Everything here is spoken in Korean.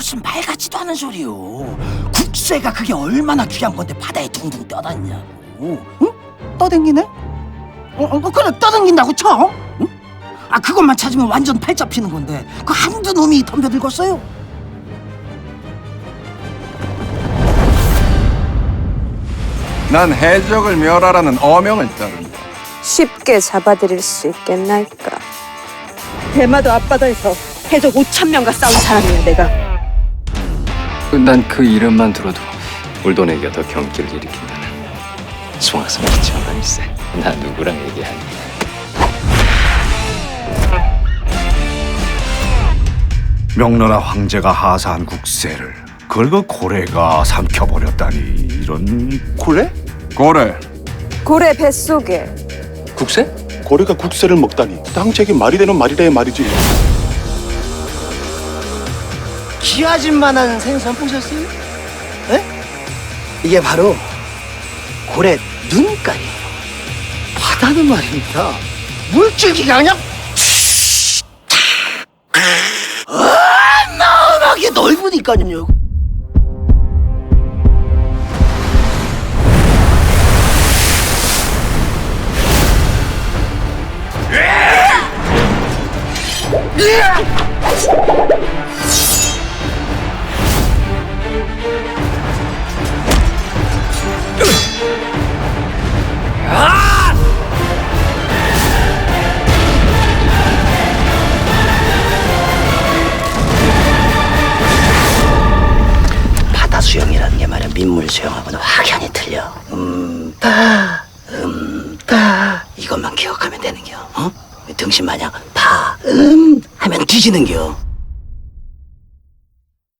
무슨 말 같지도 않은 소리요. 국세가 그게 얼마나 귀한 건데 바다에 둥둥 떠다니냐고. 응? 떠댕기네? 어, 어, 그래 떠댕긴다고 쳐. 응? 아 그것만 찾으면 완전 팔 잡히는 건데 그 한두 놈이 덤벼들겠어요? 난 해적을 멸하라는 어명을 따른다. 쉽게 잡아들일 수 있겠나이까. 대마도 앞바다에서 해적 5천 명과 싸운 사람이야 내가. 난 그 이름만 들어도 울돈에게 더 경기를 일으킨다는 송악성 기천만일세. 나 누구랑 얘기하니? 명나라 황제가 하사한 국세를 그걸 그 고래가 삼켜버렸다니. 이런 고래? 고래, 고래 뱃속에. 국세? 고래가 국세를 먹다니. 당책이 말이 되는 말이래 말이지 귀하진 만한 생선 보셨어요? 에? 이게 바로 고래 눈깔이에요. 바다는 말입니다. 물줄기가 그냥 어마어마하게 넓으니까요. 바다 민물 수영하고는 확연히 틀려. 음다 음다 이것만 기억하면 되는겨. 어? 등신 마냥 다음 하면 뒤지는겨.